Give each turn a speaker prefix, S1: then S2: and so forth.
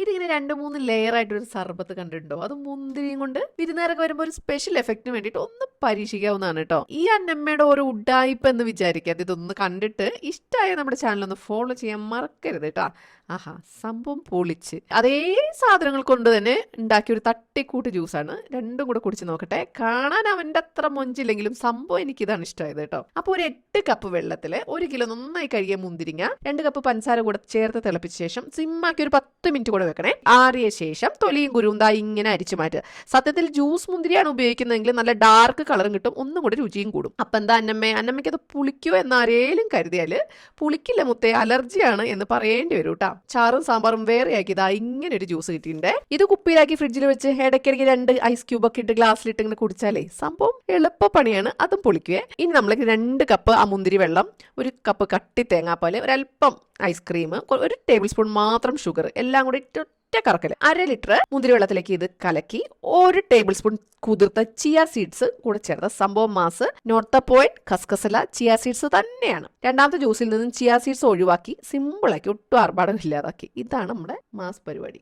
S1: ഇത് ഇതിങ്ങനെ രണ്ട് മൂന്ന് ലെയർ ആയിട്ട് ഒരു സർബത്ത് കണ്ടിട്ടുണ്ടോ? അത് മുന്തിരിയും കൊണ്ട് വിരുന്നേരൊക്കെ വരുമ്പോൾ ഒരു സ്പെഷ്യൽ എഫക്റ്റിന് വേണ്ടിട്ട് ഒന്ന് പരീക്ഷിക്കാവുന്നതാണ് കേട്ടോ ഈ അന്നമ്മയുടെ ഒരു ഉഡായിപ്പ് എന്ന് വിചാരിക്കാതെ ഇതൊന്ന് കണ്ടിട്ട് ഇഷ്ടമായ നമ്മുടെ ചാനൽ ഒന്ന് ഫോളോ ചെയ്യാൻ മറക്കരുത് കേട്ടോ ആഹാ സംഭവം പൊളിച്ച്. അതേ സാധനങ്ങൾ കൊണ്ട് തന്നെ ഉണ്ടാക്കിയ ഒരു തട്ടിക്കൂട്ട് ജ്യൂസാണ് രണ്ടും കൂടെ കുടിച്ച് നോക്കട്ടെ. കാണാൻ അവന്റെ അത്ര മൊഞ്ചില്ലെങ്കിലും സംഭവം എനിക്ക് ഇതാണ് ഇഷ്ടമായത് കേട്ടോ അപ്പോൾ ഒരു എട്ട് കപ്പ് വെള്ളത്തിൽ ഒരു കിലോ നന്നായി കഴുകിയ മുന്തിരിങ്ങ രണ്ട് കപ്പ് പഞ്ചസാര കൂടെ ചേർത്ത് തിളപ്പിച്ച ശേഷം സിമ്മാക്കി ഒരു പത്ത് മിനിറ്റ് കൂടെ വെക്കണേ. ആറിയ ശേഷം തൊലിയും കുരുവും ഇങ്ങനെ അരിച്ചു മാറ്റുക. സത്യത്തിൽ ജ്യൂസ് മുന്തിരിയാണ് ഉപയോഗിക്കുന്നതെങ്കിൽ നല്ല ഡാർക്ക് കളറും കിട്ടും ഒന്നും കൂടെ രുചിയും കൂടും. അപ്പം എന്താ അന്നമ്മ? അന്നമ്മയ്ക്ക് അത് പുളിക്കോ എന്നാരേലും കരുതിയാൽ പുളിക്കില്ല മുത്തേ അലർജിയാണ് എന്ന് പറയേണ്ടി വരും കേട്ടോ ചാറും സാമ്പാറും വേറെ ആക്കി ഇതാ ഇങ്ങനെ ഒരു ജ്യൂസ് കിട്ടിയിട്ടുണ്ട്. ഇത് കുപ്പിയിലാക്കി ഫ്രിഡ്ജിൽ വെച്ച് ഇടയ്ക്കിടയ്ക്ക് രണ്ട് ഐസ് ക്യൂബ് ഒക്കെ ഇട്ട് ഗ്ലാസ്സിലിട്ട് ഇങ്ങനെ കുടിച്ചാലേ സംഭവം എളുപ്പ പണിയാണ് അതും പുളിക്കുവേ. ഇനി നമ്മൾ രണ്ട് കപ്പ് ആ മുന്തിരി വെള്ളം ഒരു കപ്പ് കട്ടി തേങ്ങാപ്പാൽ ഒരല്പം ഐസ്ക്രീം ഒരു ടേബിൾ സ്പൂൺ മാത്രം ഷുഗർ എല്ലാം കൂടി ഇട്ട് ഒറ്റ കറക്കൽ അര ലിറ്റർ മുന്തിരി വെള്ളത്തിലേക്ക് ഇത് കലക്കി ഒരു ടേബിൾ സ്പൂൺ കുതിർത്ത ചിയ സീഡ്സ് കൂടെ ചേർത്ത സംഭവം മാസ് നോർത്ത പോയിന്റ് കസ്കസല ചിയ സീഡ്സ് തന്നെയാണ്. രണ്ടാമത്തെ ജ്യൂസിൽ നിന്നും ചിയ സീഡ്സ് ഒഴിവാക്കി സിമ്പിളാക്കി ഒട്ടും ആർഭാടം ഇല്ലാതാക്കി ഇതാണ് നമ്മുടെ മാസ് പരിപാടി.